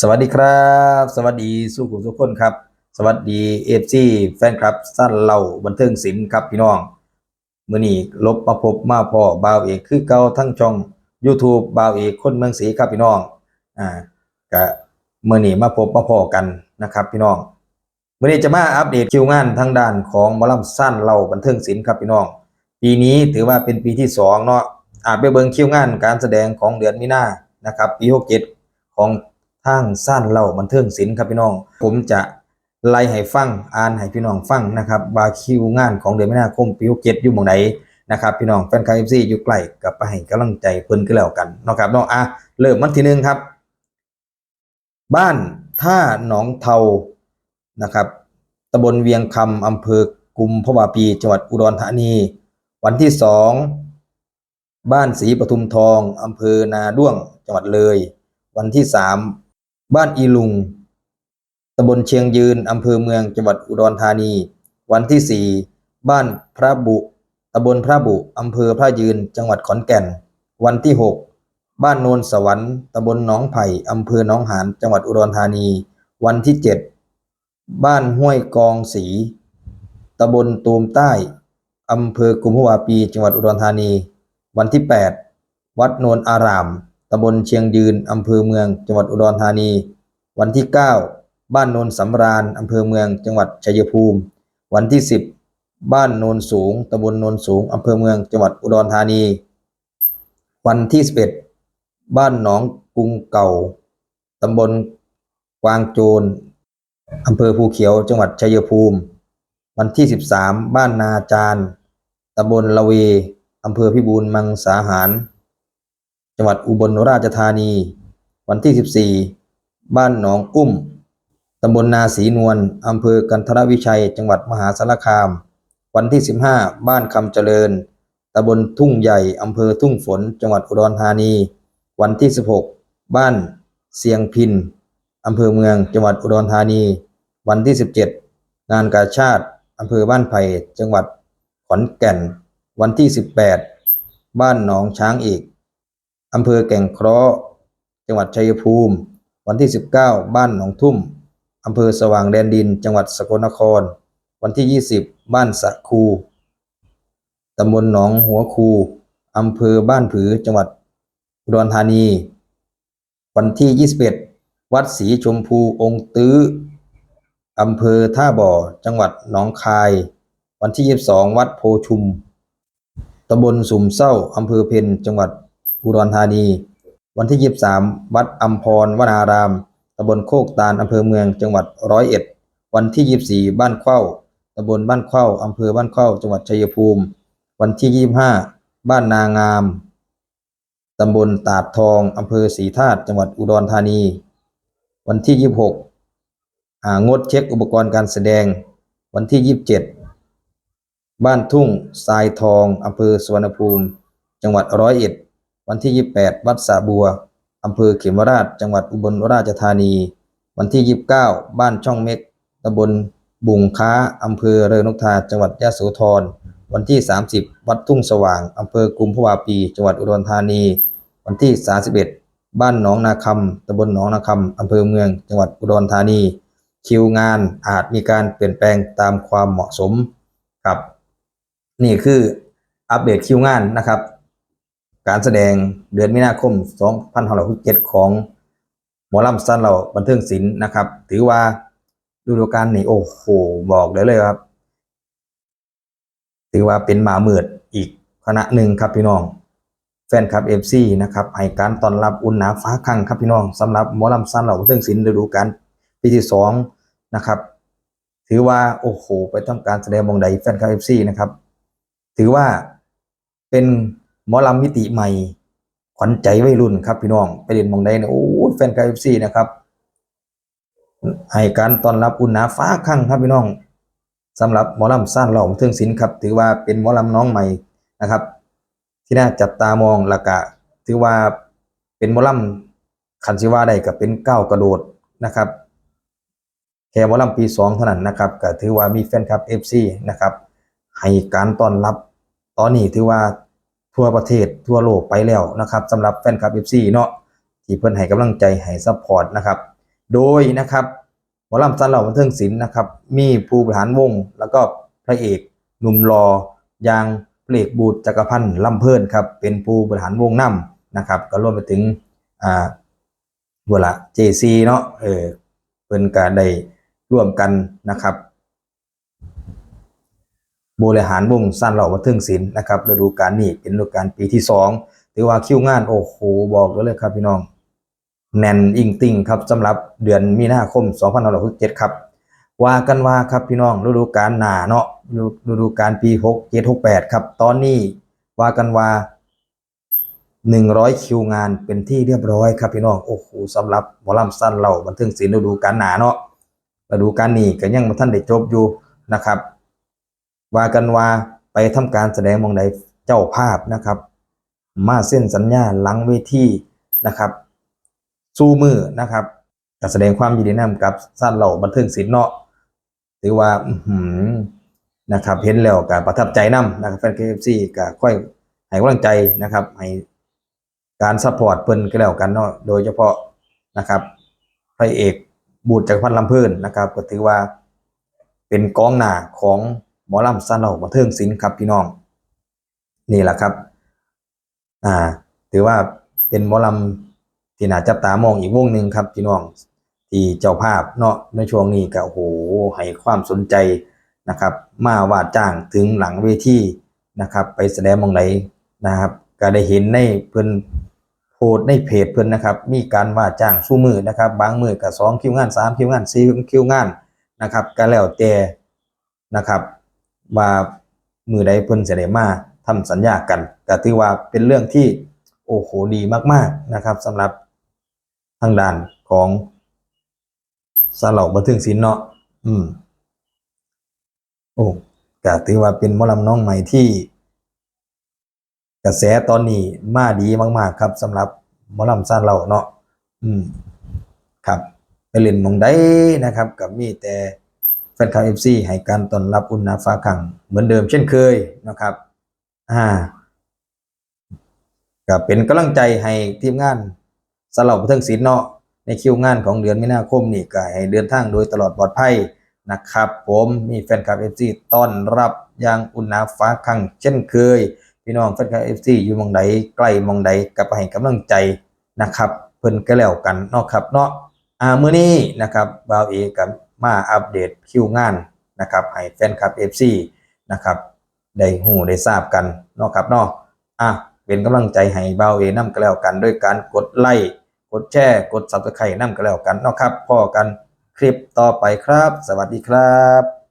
สวัสดีครับ สวัสดีสู้ผู้ทุกคนครับ สวัสดีเอฟซีแฟนคลับ สั้นเล่าบันเทิงศิลป์ครับพี่น้องเมื่อนี้ลบมาพบมาพ่อบาวเอกคือเก่าทั้งช่อง YouTube บาวเอกคนเมืองศรีครับพี่น้องอ่ากะมื่อนี้มาพบมาพอกันนะครับ พี่น้องเมื่อนี้จะมาอัปเดตคิวงานทางด้านของมอลำสั้นเล่าบันเทิงศิลป์ครับพี่น้อง ปีนี้ถือว่าเป็นปีที่สองเนาะอาจไปเบิ่งคิวงานการแสดงของเดือนมีนานะครับปีหกเจ็ดของ ทางสั้นเล่าบันเทิงศิลป์ครับพี่น้อง ผมจะไล่ให้ฟังอ่านให้พี่น้องฟังนะครับว่าคิวงานของเดือนมีนาคมปีหกเจ็ดอยู่หมองไหนนะครับพี่น้องแฟนคลับเอฟซีอยู่ใกล้กับไปให้กำลังใจเพิ่นก็แล้วกันนะครับเนาะอะเริ่มวันที่หนึ่งครับ บ้านท่าหนองเทานะครับตำบลเวียงคำอำเภอกุมภาวปี จังหวัดอุดรธานี วันที่สองบ้านศรีปทุมทองอำเภอนาด้วง จังหวัดเลย วันที่สาม บ้านอีลุง ตำบลเชียงยืน อำเภอเมืองจังหวัดอุดรธานี วันที่สี่บ้านพระบุ ตำบลพระบุ อำเภอพระยืน จังหวัดขอนแก่น วันที่หกบ้านโนนสวรรค์ ตำบลหนองไผ่ อำเภอหนองหาน จังหวัดอุดรธานี วันที่เจ็ดบ้านห้วยกองศรีตำบลตูมใต้ อำเภอกุมภาวะปี จังหวัดอุดรธานี วันที่ 8 วัดโนนอาราม ตำบลเชียงยืน อำเภอเมือง จังหวัดอุดรธานี วันที่ 9 บ้านโนนสำราญ อำเภอเมือง จังหวัดชัยภูมิ วันที่ 10 บ้านโนนสูงตำบลโนนสูง อำเภอเมือง จังหวัดอุดรธานี วันที่ 11 บ้านหนองกรุงเก่าตำบลกวางโจรอำเภอภูเขียว จังหวัดชัยภูมิ วันที่ 13 บ้านนาจารตำบลละเวอำเภอพิบูลมังสาหาร จังหวัดอุบลราชธานี วันที่ 14 บ้านหนองอุ้ม ตำบลนาศรีนวลอำเภอกันทรวิชัย จังหวัดมหาสารคาม วันที่ 15 บ้านคำเจริญ ตำบลทุ่งใหญ่อำเภอทุ่งฝน จังหวัดอุดรธานี วันที่ 16 บ้านเสียงพินอำเภอเมือง จังหวัดอุดรธานี วันที่ 17 งานกาชาติอำเภอบ้านไผ่จังหวัดขอนแก่น วันที่ 18 บ้านหนองช้างอีก อำเภอแก่งเคราะห์ จังหวัดชัยภูมิ วันที่ 19 บ้านหนองทุ่ม อำเภอสว่างแดนดิน จังหวัดสกลนคร วันที่ 20 บ้านสะคู ตำบลหนองหัวคู อำเภอบ้านผือ จังหวัดอุดรธานี วันที่ 21 วัดศรีชมพูองค์ตื้อ อำเภอท่าบ่อ จังหวัดหนองคาย วันที่ 22 วัดโพชุม ตำบลสุมเศร้า อำเภอเพนจังหวัด อุดรธานี วันที่ 23 วัดอัมพรวนารามตำบลโคกตาลอำเภอเมืองจังหวัดร้อยเอ็ดวันที่ 24 บ้านเข้าตำบลบ้านเข้าอำเภอบ้านเข้าจังหวัดชัยภูมิ วันที่ 25 บ้านนางามตำบลตาดทองอำเภอศรีธาตุจังหวัดอุดรธานี วันที่ 26อ่างดเช็คอุปกรณ์การแสดง วันที่ 27 บ้านทุ่งทรายทองอำเภอสวนภูมิ จังหวัดร้อยเอ็ด วันที่ 28 วัดสระบัวอำเภอเขมราช จังหวัดอุบลราชธานี วันที่ 29 บ้านช่องเม็กตำบลบุงค้าอำเภอเริงนกทา จังหวัดยะโสธร วันที่ 30 วัดทุ่งสว่างอำเภอกุมภาวะปี จังหวัดอุดรธานี วันที่ 31 บ้านหนองนาคำตำบลหนองนาคำอำเภอเมือง จังหวัดอุดรธานี คิวงานอาจมีการเปลี่ยนแปลงตามความเหมาะสมครับ นี่คืออัปเดตคิวงานนะครับ การแสดงเดือนมีนาคม 2567 ของหมอลำสั้นเราบันเทิงศิลป์นะครับ ถือว่าฤดูกาลนี้โอ้โหบอกได้เลยครับ ถือว่าเป็นหมาเมือดอีกคณะหนึ่งครับพี่น้อง แฟนคลับเอฟซีนะครับให้การต้อนรับอุ่นหนาฟ้าคังครับพี่น้องสำหรับหมอลำสั้นเราบันเทิงศิลป์ฤดูกาลปีที่สองนะครับ ถือว่าโอ้โหไปทำการแสดงมองใดแฟนคลับเอฟซีนะครับ ถือว่าเป็น หมอลำมิติใหม่ ขวัญใจวัยรุ่นครับพี่น้อง ไปเรียนมองใดเนี่ยโอ้แฟนคลับเอฟซีนะครับให้การต้อนรับอุ่นหนาฟ้าคังครับพี่น้องสำหรับหมอลำสั้นเราบันเทิงศิลป์ครับ ถือว่าเป็นหมอลำน้องใหม่นะครับ ที่น่าจับตามองละกะ ถือว่าเป็นหมอลำคันชิว่าได้ก็เป็นก้าวกระโดดนะครับแค่หมอลำปีสองเท่านั้นนะครับก็ถือว่ามีแฟนคลับ FC นะครับให้การต้อนรับ ตอนนี้ถือว่า ทั่วประเทศทั่วโลกไปแล้วนะครับสำหรับแฟนคลับ FC เนาะที่เพิ่อนให้กำลังใจให้ซัพพอร์ตนะครับ โดยนะครับหมอลำซันเหล่าบันเทิงศิลป์นะครับ มีผู้บริหารวง แล้วก็พระเอกหนุ่มรออย่างพระเอกบูตรจักรพันธ์ลำเพิ่นครับ เป็นผู้บริหารวงนำนะครับ ก็รวมไปถึงอ่าเวลา JC เนาะเออเพิ่นก็ได้ร่วมกันนะครับ บริหารวงสั้นเหล่าบันเทิงศิลป์นะครับฤดูกาลนี้เป็นฤดูกาลปีที่สองถือว่าคิวงานโอ้โหบอกเลยครับพี่น้องแน่นอิงติงครับสำหรับเดือนมีนาคม2567ครับว่ากันว่าครับพี่น้องฤดูกาลหนาเนาะฤดูดูกาลปี67 68ครับตอนนี้ว่ากันว่า 100 คิวงานเป็นที่เรียบร้อยครับพี่น้องโอ้โหสำหรับหมอลำสั้นเหล่าบันเทิงศิลป์ฤดูกาลหนาเนาะฤดูกาลนี้ก็ยังบ่ทันได้จบอยู่นะครับ ว่ากันว่าไปทำการแสดงมองใดเจ้าภาพนะครับ มาเส้นสัญญาหลังเวทีนะครับ สู้มือนะครับกแสดงความยินดีนำกับสั้นเหล่าบันเทิงศิลป์เนาะถือว่าอืนะครับเห็นแล้วก็ประทับใจนำนะครับแฟนเคฟซีก็ค่อยให้กำลังใจนะครับให้การซัพพอร์ตเพิ่นก็แล้วกันเนาะโดยเฉพาะนะครับพระเอกบูตรจักรพันธ์ลำเพิ่นนะครับ ก็ถือว่าเป็นกองหน้าของ มอลำซันเหล่าบันเทิงศิลป์ครับพี่น้อง นี่แหละครับ อ่า ถือว่าเป็นหมอลำที่น่าจับตามองอีกวงหนึ่งครับพี่น้อง ที่เจ้าภาพเนาะในช่วงนี้ก็โอ้โหให้ความสนใจนะครับ มาว่าจ้างถึงหลังเวทีนะครับ ไปแสดงมองไหนนะครับ ก็ได้เห็นในเพิ่อนโพสในเพจเพิ่อนนะครับ มีการว่าจ้างสู้มือนะครับ บางมือก็สองคิวงานสามคิวงานสี่คิวงานนะครับก็แล้วแต่นะครับ ว่ามือใดเพิ่นจะได้มาทำสัญญากันแต่ถือว่าเป็นเรื่องที่โอ้โหดีมาก ๆนะครับสำหรับทางด้านของสเล่าบันทิงศิลเนาะอืม โอ้ก็ถือว่าเป็นมอลำน้องใหม่ที่ กระแสตอนนี้มาดีมาก ๆ ครับสำหรับมอลำซานเราเนาะอืม ครับ ไปเล่นมองได้นะครับ กับมีแต่ นคลับเอฟซีให้การต้อนรับอุ่นนาฟ้าขังเหมือนเดิมเช่นเคยนะครับอ่าก็เป็นกำลังใจให้ทีมงานสลับเทิงศิลป์เนาะในคิวงานของเดือนมีนาคมนี่ก็ให้เดินทางโดยตลอดปลอดภัยนะครับ ผมมีแฟนคลับเอฟซีต้อนรับอย่างอุ่นนาฟ้าขังเช่นเคย พี่น้องแฟนคลับเอฟซีอยู่มองใดใกล้มองใดก็ไปให้กำลังใจนะครับ เพิ่นก็แล้วกันเนาะครับเนาะอ่ามื้อนี้นะครับบ่าวเอกับ มาอัปเดตคิวงานนะครับให้แฟนคลับ FC นะครับได้หูได้ทราบกันเนาะครับเนาะอะเป็นกำลังใจให้เบาเอน้ำก็แล้วกันด้วยการกดไลค์กดแชร์กด Subscribe นำก็แล้วกันเนาะครับพอกันคลิปต่อไปครับ สวัสดีครับ